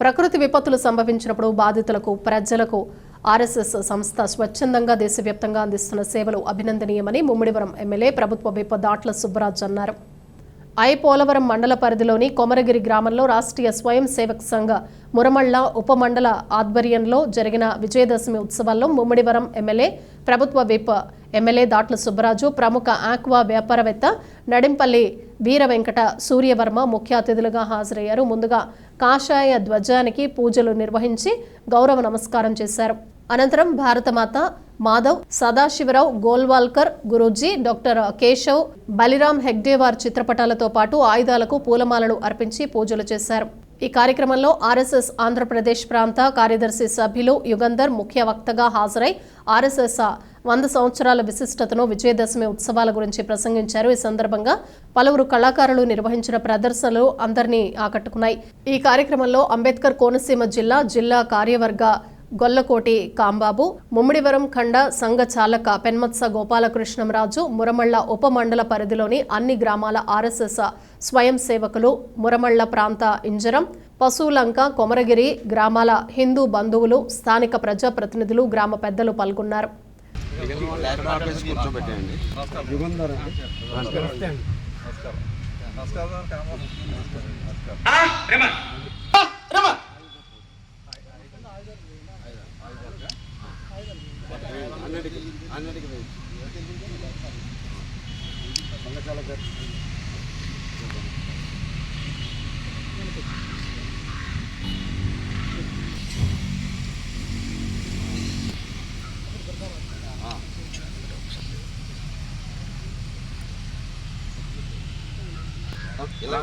ప్రకృతి విపత్తులు సంభవించినప్పుడు బాధితులకు ప్రజలకు ఆర్ఎస్ఎస్ సంస్థ స్వచ్ఛందంగా దేశవ్యాప్తంగా అందిస్తున్న సేవలు అభినందనీయమని ముమ్మిడివరం ఎమ్మెల్యే ప్రభుత్వ విప్ దాట్ల సుబ్బరాజ్ అన్నారు. ఐ పోలవరం మండల పరిధిలోని కొమరగిరి గ్రామంలో రాష్ట్రీయ స్వయం సేవక్ సంఘ మురమళ్ళ ఉపమండల ఆధ్వర్యంలో జరిగిన విజయదశమి ఉత్సవాల్లో ముమ్మిడివరం ఎమ్మెల్యే ప్రభుత్వ విప్ ఎమ్మెల్యే దాట్ల సుబ్బరాజు ప్రముఖ ఆక్వా వ్యాపారవేత్త నడింపల్లి వీర వెంకట సూర్యవర్మ ముఖ్య అతిథులుగా హాజరయ్యారు. ముందుగా కాషాయ ధ్వజానికి పూజలు నిర్వహించి గౌరవ నమస్కారం చేశారు. అనంతరం భారతమాత మాధవ్ సదాశివరావు గోల్వాల్కర్ గురూజీ డాక్టర్ కేశవ్ బలిరామ్ హెగ్డేవార్ చిత్రపటాలతో పాటు ఆయుధాలకు పూలమాలలు అర్పించి పూజలు చేశారు. ఈ కార్యక్రమంలో ఆర్ఎస్ఎస్ ఆంధ్రప్రదేశ్ ప్రాంత కార్యదర్శి సభ్యులు యుగంధర్ ముఖ్య వక్తగా హాజరై ఆర్ఎస్ఎస్ వంద సంవత్సరాల విశిష్టతను విజయదశమి ఉత్సవాల గురించి ప్రసంగించారు. ఈ సందర్భంగా పలువురు కళాకారులు నిర్వహించిన ప్రదర్శనలు అందరినీ ఆకట్టుకున్నాయి. ఈ కార్యక్రమంలో అంబేద్కర్ కోనసీమ జిల్లా జిల్లా కార్యవర్గ గొల్లకోటి కాంబాబు ముమ్మిడివరం ఖండ సంఘ చాలక పెన్మత్స గోపాలకృష్ణంరాజు మురమళ్ళ ఉపమండల పరిధిలోని అన్ని గ్రామాల ఆర్ఎస్ఎస్ స్వయం సేవకులు మురమళ్ళ ప్రాంత ఇంజరం పశువులంక కొమరగిరి గ్రామాల హిందూ బంధువులు స్థానిక ప్రజాప్రతినిధులు గ్రామ పెద్దలు పాల్గొన్నారు. లేటర్ ఆఫీస్ కూర్చోబెట్టండి అన్నిటికీ అన్నిటికీ వెయ్యి. ఇలా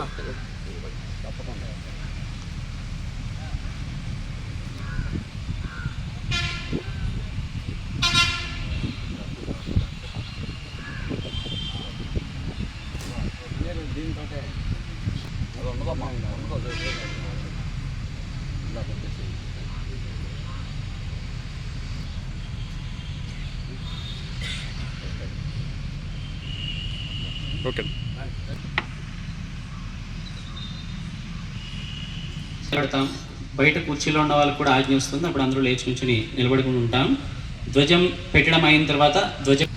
ఓకే. పెడతాం బయట కుర్చీలో ఉన్న వాళ్ళకి కూడా ఆజ్ఞ వస్తుంది. అప్పుడు అందరూ లేచి నుంచుని నిలబడుకుని ఉంటాం. ధ్వజం పెట్టడం అయిన తర్వాత ధ్వజం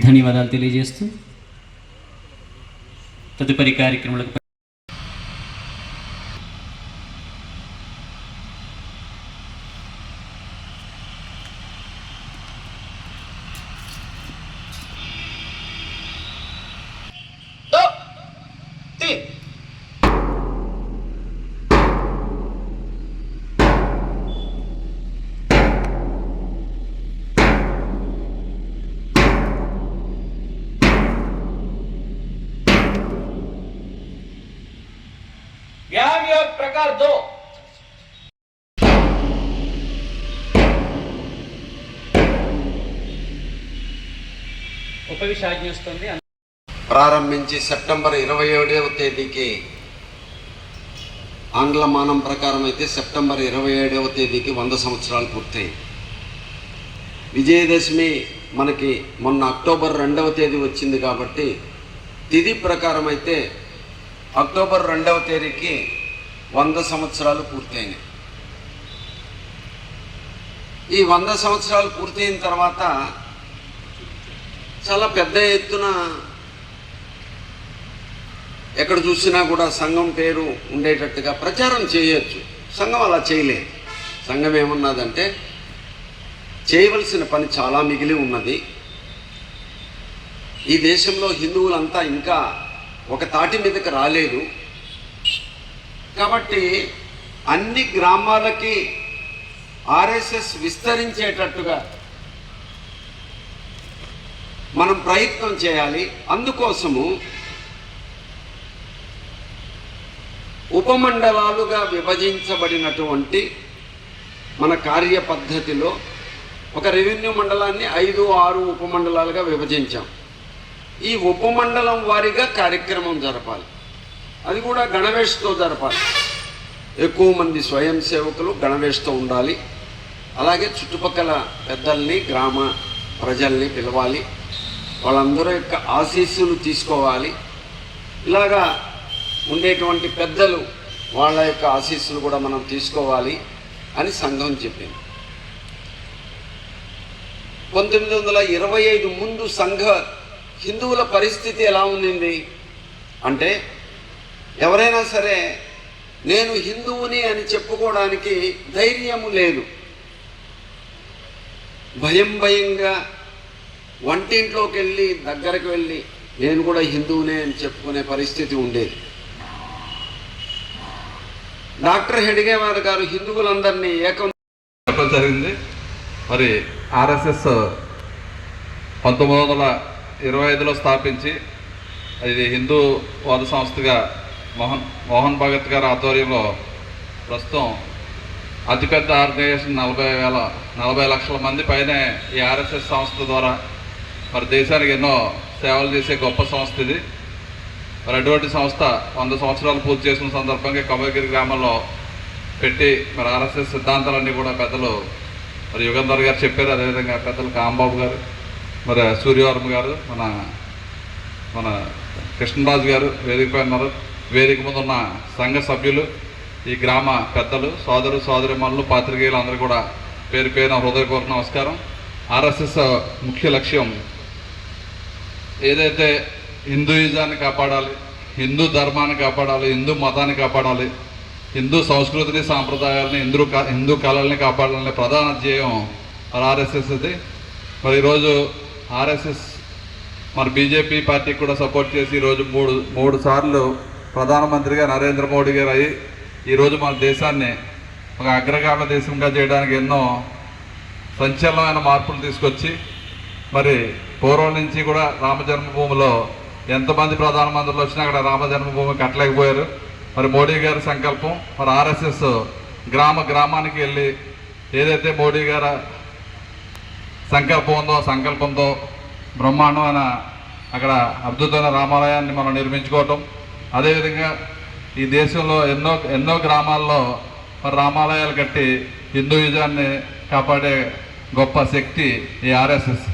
ధన్యవాదాలు తెలియజేస్తూ తదుపరి కార్యక్రమాలకు योग प्रकार दो ఉపవిషాజ్ఞ వస్తుంది ప్రారంభించి సెప్టెంబర్ ఇరవై ఏడవ తేదీకి ఆంగ్ల మానం ప్రకారం అయితే సెప్టెంబర్ ఇరవై ఏడవ తేదీకి వంద సంవత్సరాలు పూర్తయి విజయదశమి మనకి మొన్న అక్టోబర్ రెండవ తేదీ వచ్చింది కాబట్టి తిథి ప్రకారం అయితే అక్టోబర్ రెండవ తేదీకి వంద సంవత్సరాలు పూర్తయినాయి. ఈ వంద సంవత్సరాలు పూర్తయిన తర్వాత చాలా పెద్ద ఎత్తున ఎక్కడ చూసినా కూడా సంఘం పేరు ఉండేటట్టుగా ప్రచారం చేయొచ్చు. సంఘం అలా చేయలేదు. సంఘం ఏమన్నదంటే చేయవలసిన పని చాలా మిగిలి ఉన్నది. ఈ దేశంలో హిందువులంతా ఇంకా ఒక తాటి మీదకి రాలేదు. కాబట్టి అన్ని గ్రామాలకి ఆర్ఎస్ఎస్ విస్తరించేటట్టుగా మనం ప్రయత్నం చేయాలి. అందుకోసము ఉపమండలాలుగా విభజించబడినటువంటి మన కార్య పద్ధతిలో ఒక రెవెన్యూ మండలాన్ని ఐదు ఆరు ఉపమండలాలుగా విభజించాం. ఈ ఉపమండలం వారిగా కార్యక్రమం జరపాలి. అది కూడా గణవేష్తో జరపాలి. ఎక్కువ మంది స్వయం సేవకులు గణవేష్తో ఉండాలి. అలాగే చుట్టుపక్కల పెద్దల్ని గ్రామ ప్రజల్ని పిలవాలి. వాళ్ళందరూ యొక్క ఆశీస్సులు తీసుకోవాలి. ఇలాగా ఉండేటువంటి పెద్దలు వాళ్ళ యొక్క ఆశీస్సులు కూడా మనం తీసుకోవాలి అని సంఘం చెప్పింది. పంతొమ్మిది వందల ఇరవై ఐదు ముందు సంఘ హిందువుల పరిస్థితి ఎలా ఉండింది? అంటే ఎవరైనా సరే నేను హిందువుని అని చెప్పుకోవడానికి ధైర్యము లేదు. భయం భయంగా వంటింట్లోకి వెళ్ళి దగ్గరకు వెళ్ళి నేను కూడా హిందువునే అని చెప్పుకునే పరిస్థితి ఉండేది. డాక్టర్ హెడిగేవార్ గారు హిందువులందరినీ ఏకం జరిగింది. మరి ఆర్ఎస్ఎస్ పంతొమ్మిది వందల ఇరవై ఐదులో స్థాపించి ఇది హిందూ వాద సంస్థగా మోహన్ మోహన్ భగత్ గారి ఆధ్వర్యంలో ప్రస్తుతం అతిపెద్ద ఆర్గనైజేషన్ నలభై వేల నలభై లక్షల మంది పైనే ఈ ఆర్ఎస్ఎస్ సంస్థ ద్వారా మరి దేశానికి ఎన్నో సేవలు చేసే గొప్ప సంస్థ ఇది. మరి అటువంటి సంస్థ వంద సంవత్సరాలు పూర్తి చేసిన సందర్భంగా కమలగిరి గ్రామంలో పెట్టి మరి ఆర్ఎస్ఎస్ సిద్ధాంతాలన్నీ కూడా పెద్దలు మరి యుగంధర్ గారు చెప్పారు. అదేవిధంగా పెద్దలు కాంబాబు గారు మరి సూర్యవర్మ గారు మన మన కృష్ణరాజు గారు వేదికపై ఉన్నారు. వేదిక ముందు ఉన్న సంఘ సభ్యులు ఈ గ్రామ పెద్దలు సోదరు సోదరిమణులు పాత్రికేయులు అందరూ కూడా పేరు పేరున హృదయపూర్వక నమస్కారం. ఆర్ఎస్ఎస్ ముఖ్య లక్ష్యం ఏదైతే హిందూయిజాన్ని కాపాడాలి హిందూ ధర్మాన్ని కాపాడాలి హిందూ మతాన్ని కాపాడాలి హిందూ సంస్కృతిని సాంప్రదాయాలని హిందూ క- హిందూ కళల్ని కాపాడాలనే ప్రధాన ధ్యేయం మరి ఆర్ఎస్ఎస్ ఇది మరి ఈరోజు ఆర్ఎస్ఎస్ మరి బీజేపీ పార్టీకి కూడా సపోర్ట్ చేసి ఈరోజు మూడు మూడు సార్లు ప్రధానమంత్రిగా నరేంద్ర మోడీ గారు అయ్యి ఈరోజు మన దేశాన్ని ఒక అగ్రగామ దేశంగా చేయడానికి ఎన్నో సంచలనమైన మార్పులు తీసుకొచ్చి మరి పూర్వం నుంచి కూడా రామ జన్మభూమిలో ఎంతమంది ప్రధానమంత్రులు వచ్చినా అక్కడ రామ జన్మభూమి కట్టలేకపోయారు. మరి మోడీ గారి సంకల్పం మరి ఆర్ఎస్ఎస్ గ్రామ గ్రామానికి వెళ్ళి ఏదైతే మోడీ గారు సంకల్పం ఉందో సంకల్పంతో బ్రహ్మాండమైన అక్కడ అద్భుతమైన రామాలయాన్ని మనం నిర్మించుకోవటం అదేవిధంగా ఈ దేశంలో ఎన్నో ఎన్నో గ్రామాల్లో మరి రామాలయాలు కట్టి హిందూయిజాన్ని కాపాడే గొప్ప శక్తి ఈ ఆర్ఎస్ఎస్.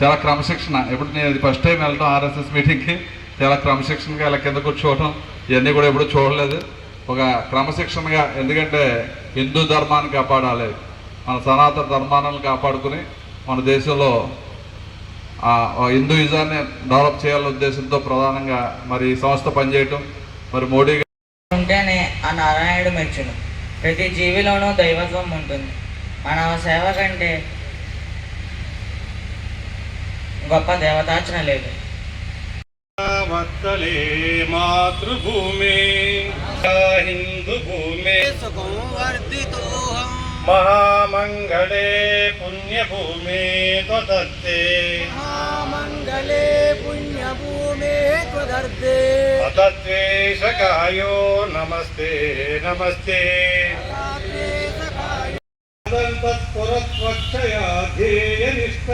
చాలా క్రమశిక్షణ. ఇప్పుడు నేను ఇది ఫస్ట్ టైం వెళ్ళడం ఆర్ఎస్ఎస్ మీటింగ్కి చాలా క్రమశిక్షణగా ఇలా కింద కూర్చోవడం ఇవన్నీ కూడా ఎప్పుడు చూడలేదు. ఒక క్రమశిక్షణగా ఎందుకంటే హిందూ ధర్మాన్ని కాపాడాలి. మన సనాతన ధర్మాలను కాపాడుకుని మన దేశంలో హిందూయిజాన్ని డెవలప్ చేయాలనే ఉద్దేశంతో ప్రధానంగా మరి ఈ సంస్థ పనిచేయటం. మరి మోడీ గారు ఉంటేనే ఆ నారాయణుడు మెచ్చును ప్రతి జీవిలోనూ దైవత్వం ఉంటుంది. మానవ సేవ కంటే గొప్ప దేవతార్చన లేదు. వత్తలే మాతృభూమి హిందూ భూమి మహామంగళే పుణ్యభూమి త్వదత్తే మంగళే పుణ్యభూమే త్వదర్దే అతద్వేషకాయో నమస్తే నమస్తే. తత్పురత్వక్షయా ధ్యేయనిష్ట